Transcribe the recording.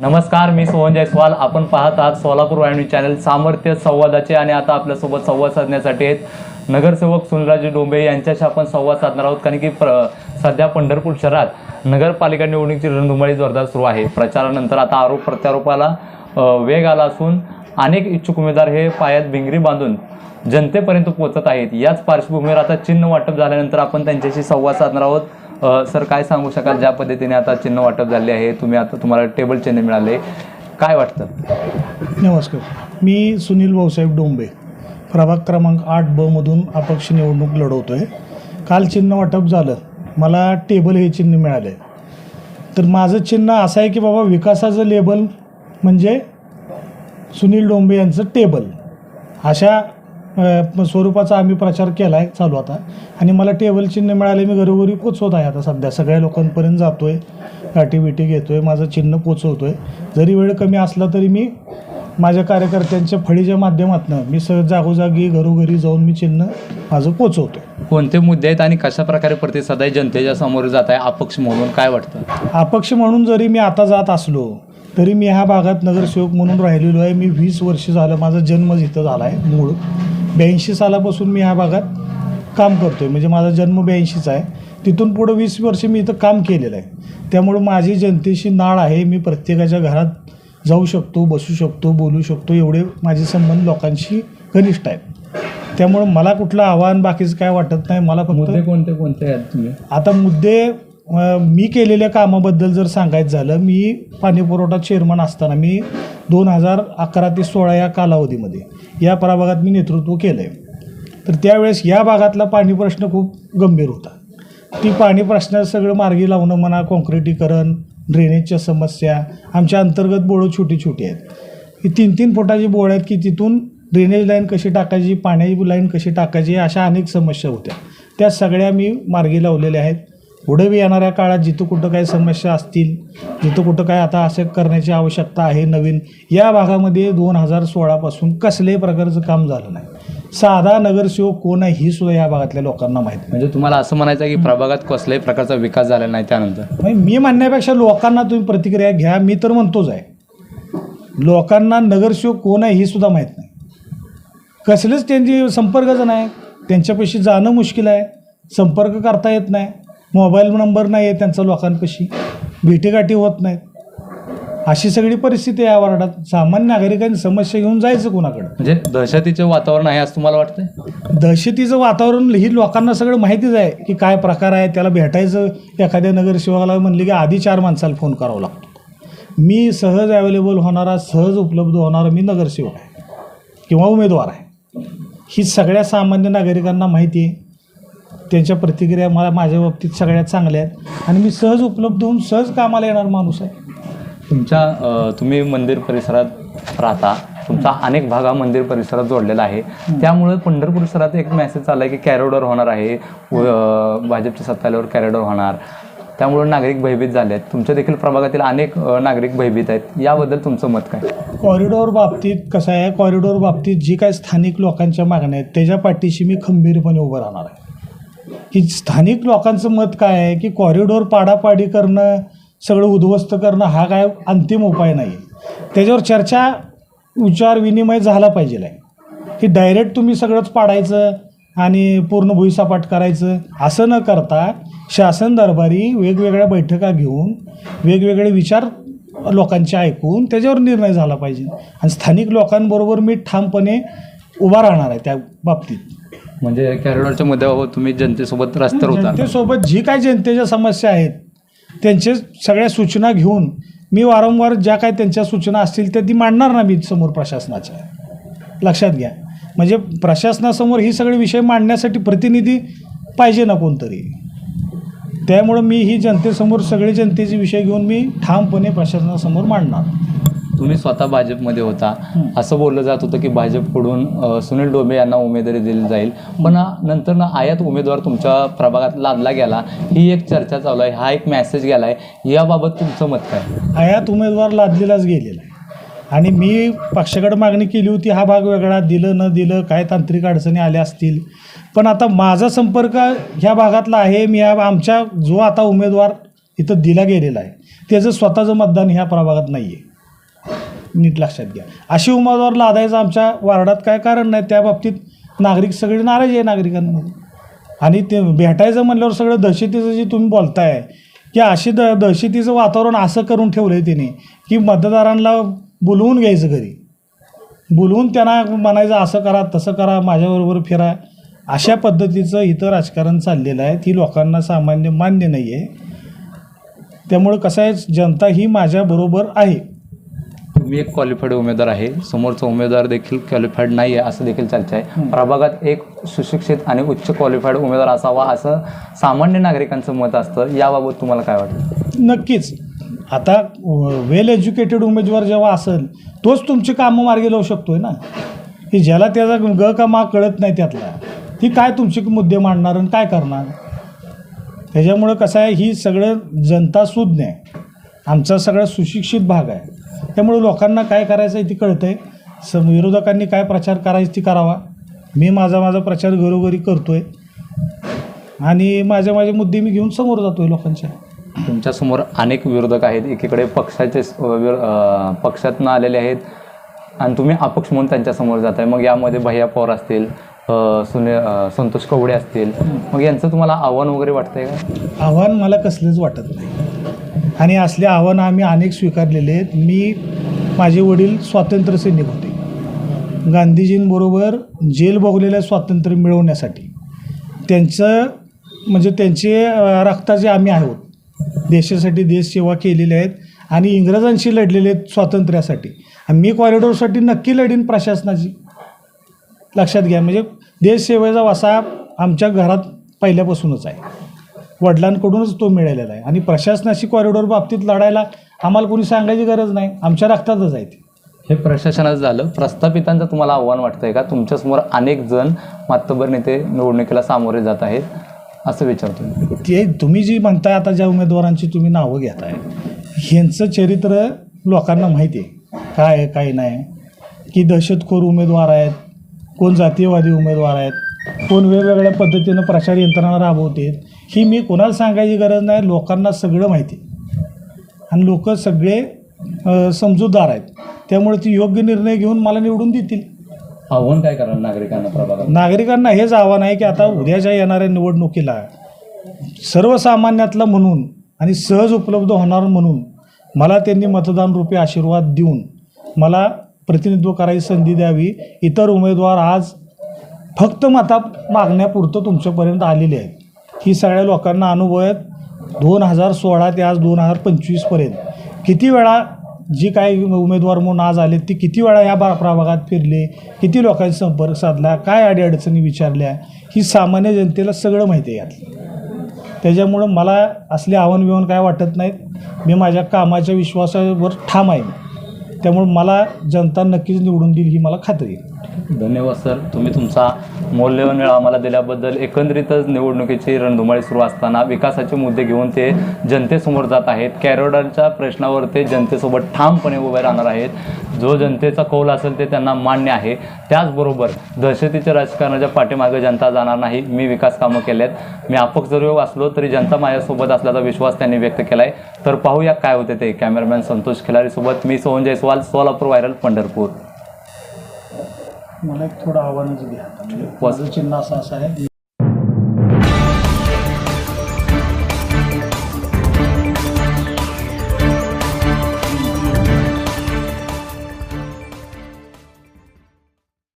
नमस्कार मी सोहन जयस्वाल. आपण पाहत आहात सोलापूर वाहिनी चॅनल सामर्थ्य संवादाचे आणि आता आपल्यासोबत संवाद साधण्यासाठी आहेत नगरसेवक सुनराजे डोंबे. यांच्याशी आपण संवाद साधणार आहोत कारण की प्र सध्या पंढरपूर शहरात नगरपालिका निवडणुकीची रणधुमाळी जोरदार सुरू आहे. प्रचारानंतर आता आरोप प्रत्यारोपाला वेग आला असून अनेक इच्छुक उमेदवार हे पायात भिंगरी बांधून जनतेपर्यंत पोहोचत आहेत. याच पार्श्वभूमीवर आता चिन्ह वाटप झाल्यानंतर आपण त्यांच्याशी संवाद साधणार आहोत. सर काय सांगू शकाल? ज्या पद्धतीने आता चिन्ह वाटप झाले आहे तुम्ही आता तुम्हाला टेबल चिन्ह मिळाले. काय वाटतं? नमस्कार. मी सुनील भाऊसाहेब डोंबे. प्रभाग क्रमांक आठ ब मधून अपक्ष निवडणूक लढवतो आहे काल चिन्ह वाटप झालं. मला टेबल हे चिन्ह मिळालं तर माझं चिन्ह असं आहे की बाबा विकासाचं लेबल म्हणजे सुनील डोंबे यांचं टेबल अशा स्वरूपाचा आम्ही प्रचार केला आहे चालू आता. आणि मला टेबल चिन्ह मिळाले मी घरोघरी पोचवत आहे आता सध्या. सगळ्या लोकांपर्यंत जातो आहे गाठी बिठी घेतो आहे माझं चिन्ह पोचवतो आहे जरी वेळ कमी असला तरी मी माझ्या कार्यकर्त्यांच्या फळीच्या माध्यमातून मी सहज जागोजागी घरोघरी जाऊन मी चिन्ह माझं पोचवतो कोणते मुद्दे आहेत आणि कशा प्रकारे प्रतिसाद आहे? जनतेच्या समोर जात आहे अपक्ष म्हणून काय वाटतं? अपक्ष म्हणून जरी मी आता जात असलो तरी मी ह्या भागात नगरसेवक म्हणून राहिलेलो आहे. मी वीस वर्ष झालं माझा जन्म इथं झाला आहे मूळ. ब्याऐंशी सालापासून मी ह्या भागात काम करतो आहे म्हणजे माझा जन्म ब्याऐंशीचा आहे. तिथून पुढं वीस वर्ष मी इथं काम केलेलं आहे. त्यामुळं माझी जनतेशी नाळ आहे. मी प्रत्येकाच्या घरात जाऊ शकतो बसू शकतो बोलू शकतो. एवढे माझे संबंध लोकांशी घनिष्ठ आहेत. त्यामुळं मला कुठलं आव्हान बाकीचं काय वाटत नाही. मला फक्त कोणते कोणते आहेत तुम्ही? आता मुद्दे मी केलेल्या कामाबद्दल जर सांगायचं झालं मी पाणीपुरवठा चेअरमन असताना मी दोन हजार अकरा ते सोळा या कालावधीमध्ये या प्रभागात मी नेतृत्व केलं आहे तर त्यावेळेस या भागातला पाणी प्रश्न खूप गंभीर होता. ती पाणी प्रश्न सगळं मार्गी लावणं म्हणा कॉन्क्रिटीकरण ड्रेनेजच्या समस्या आमच्या अंतर्गत बोळं छोटी छोटी आहेत. ही तीन तीन फुटाची बोळ आहेत की तिथून ड्रेनेज लाईन कशी टाकायची पाण्याची लाईन कशी टाकायची अशा अनेक समस्या होत्या. त्या सगळ्या मी मार्गी लावलेल्या आहेत. पुढे बी येणाऱ्या काळात जिथं कुठं काही समस्या असतील जिथं कुठं काय आता असं करण्याची आवश्यकता आहे नवीन या भागामध्ये दोन हजार सोळापासून कसल्याही प्रकारचं काम झालं नाही. साधा नगरसेवक कोण आहे ही सुद्धा या भागातल्या लोकांना माहीत म्हणजे तुम्हाला असं म्हणायचं आहे की प्रभागात कसल्याही प्रकारचा विकास झालेला नाही त्यानंतर? म्हणजे मी म्हणण्यापेक्षा लोकांना तुम्ही प्रतिक्रिया घ्या मी तर म्हणतोच आहे. लोकांना नगरसेवक कोण आहे ही सुद्धा माहीत नाही. कसलेच त्यांची संपर्कच नाही. त्यांच्यापाशी जाणं मुश्किल आहे संपर्क करता येत नाही. मोबाईल नंबर नाही आहे त्यांचा लोकांपाशी. भेटीगाठी होत नाहीत. अशी सगळी परिस्थिती आहे या वार्डात. सामान्य नागरिकांनी समस्या घेऊन जायचं कोणाकडं? म्हणजे दहशतीचे वातावरण आहे असं तुम्हाला वाटतंय? दहशतीचं वातावरण ही लोकांना सगळं माहितीच आहे की काय प्रकार आहे. त्याला भेटायचं एखाद्या नगरसेवकाला म्हणले की आधी चार माणसाला फोन करावा लागतो. मी सहज अवेलेबल होणारा सहज उपलब्ध होणारा मी नगरसेवक आहे किंवा उमेदवार आहे. ही सगळ्या सामान्य नागरिकांना माहिती आहे. त्यांच्या प्रतिक्रिया मला माझ्या बाबतीत सगळ्यात चांगल्या आहेत. आणि मी सहज उपलब्ध होऊन सहज कामाला येणार माणूस आहे. तुमच्या तुम्ही मंदिर परिसरात राहता. तुमचा अनेक भाग हा मंदिर परिसरात जोडलेला आहे. त्यामुळे पंढरपूर शहरात एक मेसेज चालला आहे की कॅरिडॉर होणार आहे. भाजपच्या सत्ता आल्यावर कॅरिडॉर होणार. त्यामुळे नागरिक भयभीत झाले आहेत. तुमच्या देखील प्रभागातील अनेक नागरिक भयभीत आहेत. याबद्दल तुमचं मत काय? कॉरिडॉर बाबतीत कसं आहे? कॉरिडॉर बाबतीत जी काय स्थानिक लोकांच्या मागण्या आहेत त्याच्या पाठीशी मी खंबीरपणे उभं राहणार आहे. की स्थानिक लोकांचं मत काय आहे की कॉरिडॉर पाडापाडी करणं सगळं उद्ध्वस्त करणं हा काय अंतिम उपाय नाही. आहे त्याच्यावर चर्चा विचार विनिमय झाला पाहिजे आहे. की डायरेक्ट तुम्ही सगळंच पाडायचं आणि पूर्ण भुईसपाट करायचं असं न करता शासन दरबारी वेगवेगळ्या बैठका घेऊन वेगवेगळे विचार लोकांचे ऐकून त्याच्यावर निर्णय झाला पाहिजे. आणि स्थानिक लोकांबरोबर मी ठामपणे उभा राहणार आहे त्या बाबतीत. म्हणजे कॅरिडॉरच्या मुद्द्याबाबत तुम्ही जनतेसोबत रस्त्यावर होता. जनतेसोबत जी काय जनतेच्या समस्या आहेत त्यांचे सगळ्या सूचना घेऊन मी वारंवार ज्या काय त्यांच्या सूचना असतील त्या ती मांडणार ना मी समोर प्रशासनाच्या. लक्षात घ्या. म्हणजे प्रशासनासमोर ही सगळे विषय मांडण्यासाठी प्रतिनिधी पाहिजे ना कोणतरी. त्यामुळं मी ही जनतेसमोर सगळे जनतेचे विषय घेऊन मी ठामपणे प्रशासनासमोर मांडणार. तुम्ही स्वतः भाजपमध्ये होता. असं बोललं जात होतं की भाजपकडून सुनील डोंबे यांना उमेदवारी दिली जाईल. पण नंतर ना आयात उमेदवार तुमच्या प्रभागात लादला गेला. ही एक चर्चा चालू आहे. हा एक मेसेज गेला आहे याबाबत तुमचं मत काय? आयात उमेदवार लादलेलाच गेलेला आहे. आणि मी पक्षाकडे मागणी केली होती हा भाग वेगळा दिलं न दिलं काय तांत्रिक अडचणी आल्या असतील. पण आता माझा संपर्क ह्या भागातला आहे. मी या आमच्या जो आता उमेदवार इथं दिला गेलेला आहे त्याचं स्वतःचं मतदान ह्या प्रभागात नाही आहे नीट लक्षात घ्या. अशी उमेदवार लादायचं आमच्या वार्डात काय कारण नाही त्या बाबतीत नागरिक सगळे नाराज आहे नागरिकांमध्ये. आणि ते भेटायचं म्हणल्यावर सगळं दहशतीचं जे तुम्ही बोलताय की अशी द दहशतीचं वातावरण असं करून ठेवलं आहे त्याने की मतदारांना बोलवून घ्यायचं घरी. बोलवून त्यांना म्हणायचं असं करा तसं करा माझ्याबरोबर फिरा. अशा पद्धतीचं इथं राजकारण चाललेलं आहे. ती लोकांना सामान्य मान्य नाही आहे त्यामुळं कसं आहे जनता ही माझ्याबरोबर आहे. तुम्ही एक क्वालिफाईड उमेदवार आहे. समोरचा उमेदवार देखील क्वालिफाईड नाही आहे असं देखील चर्चा आहे. प्रभागात एक सुशिक्षित आणि उच्च क्वालिफाईड उमेदवार असावा असं सामान्य नागरिकांचं मत असतं. याबाबत तुम्हाला काय वाटतं? नक्कीच. आता वेल एज्युकेटेड उमेदवार जेव्हा असेल तोच तुमची कामं मार्गी लावू शकतोय ना? की ज्याला त्याचा ग का मा कळत नाही त्यातला ती काय तुमचे मुद्दे मांडणार आणि काय करणार? त्याच्यामुळं कसं आहे ही सगळं जनता सुज्ञ आहे. आमचा सगळा सुशिक्षित भाग आहे. त्यामुळे लोकांना काय करायचं आहे ती कळतं आहे स विरोधकांनी काय प्रचार करायची ती करावा. मी माझा माझा प्रचार घरोघरी करतो आहे आणि माझे माझे मुद्दे मी घेऊन समोर जातो आहे लोकांच्या तुमच्यासमोर अनेक विरोधक आहेत. एकीकडे पक्षाचे पक्षातनं आलेले आहेत. आणि तुम्ही अपक्ष म्हणून त्यांच्यासमोर जात आहे मग यामध्ये भैया पवार असतील सुने संतोष कवडे असतील. मग यांचं तुम्हाला आव्हान वगैरे वाटतंय का? आव्हान मला कसलेच वाटत नाही. आणि असले आव्हानं आम्ही अनेक स्वीकारलेले आहेत. मी माझे वडील स्वातंत्र्यसैनिक होते. गांधीजींबरोबर जेल भोगलेलं स्वातंत्र्य मिळवण्यासाठी. त्यांचं म्हणजे त्यांचे रक्ताचे आम्ही आहोत. देशासाठी देशसेवा केलेली आहेत आणि इंग्रजांशी लढलेले आहेत स्वातंत्र्यासाठी. आणि मी कॉरिडॉरसाठी नक्की लढीन प्रशासनाची. लक्षात घ्या म्हणजे देशसेवेचा वसा आमच्या घरात पहिल्यापासूनच आहे. वडिलांकडूनच तो मिळालेला आहे. आणि प्रशासनाशी कॉरिडॉर बाबतीत लढायला आम्हाला कोणी सांगायची गरज नाही. आमच्या रक्तातच आहे ते. हे प्रशासनाचं झालं. प्रस्थापितांचं तुम्हाला आव्हान वाटतंय का? तुमच्यासमोर अनेक जण मातबर नेते निवडणुकीला सामोरे जात आहेत. असं विचारतो. ते तुम्ही जी म्हणताय आता ज्या उमेदवारांची तुम्ही नावं घेताय ह्यांचं चरित्र लोकांना माहिती आहे. काय आहे काय नाही. की दहशतखोर उमेदवार आहेत कोण जातीयवादी उमेदवार आहेत कोण वेगवेगळ्या पद्धतीनं प्रचार यंत्रणा राबवते ही मी कोणाला सांगायची गरज नाही लोकांना सगळं माहिती. आणि लोक सगळे समजूतदार आहेत. त्यामुळे ती योग्य निर्णय घेऊन मला निवडून देतील. आव्हान काय कराल नागरिकांना प्रभागात नागरिकांना हेच आव्हान आहे की आता उद्याच्या येणाऱ्या निवडणुकीला सर्वसामान्यातला म्हणून आणि सहज उपलब्ध होणार म्हणून मला त्यांनी मतदान रूपी आशीर्वाद देऊन मला प्रतिनिधित्व करायची संधी द्यावी. इतर उमेदवार आज फक्त मता मागण्यापुरतं तुमच्यापर्यंत आलेले आहेत. ही सगळ्या लोकांना अनुभव आहेत दोन हजार सोळा ते आज दोन हजार पंचवीसपर्यंत किती वेळा जी काही उमेदवार म्हणून आज आले ती किती वेळा या बा प्रभागात फिरले किती लोकांशी संपर्क साधला काय अडीअडचणी विचारल्या ही सामान्य जनतेला सगळं माहिती आहे यातलं. त्याच्यामुळं मला असले आव्हान बिव्हान काय वाटत नाहीत. मी माझ्या कामाच्या विश्वासावर ठाम आहे. त्यामुळे मला जनता नक्कीच निवडून देईल ही मला खात्री आहे. धन्यवाद सर. तुम्ही तुमचा मौल्यवान वेळ आम्हाला दिल्याबद्दल एकंदरीतच निवडणुकीची रणधुमाळी सुरू असताना विकासाचे मुद्दे घेऊन ते जनतेसमोर जात आहेत. कॅरोडरच्या प्रश्नावर ते जनतेसोबत ठामपणे उभे राहणार आहेत. जो जनतेचा कौल असेल ते त्यांना मान्य आहे. त्याचबरोबर दहशतीच्या राजकारणाच्या पाठीमागे जनता जाणार नाही. मी विकास कामं केलेत. मी आपक जरी असलो तरी जनता माझ्यासोबत असल्याचा विश्वास त्यांनी व्यक्त केला आहे तर पाहूया काय होते ते. कॅमेरामॅन संतोष खिलारीसोबत मी सोहन जयस्वाल सोलापूर व्हायरल पंढरपूर. मला एक थोडं आव्हानच घ्या. म्हणजे माझं चिन्ह असं असं आहे.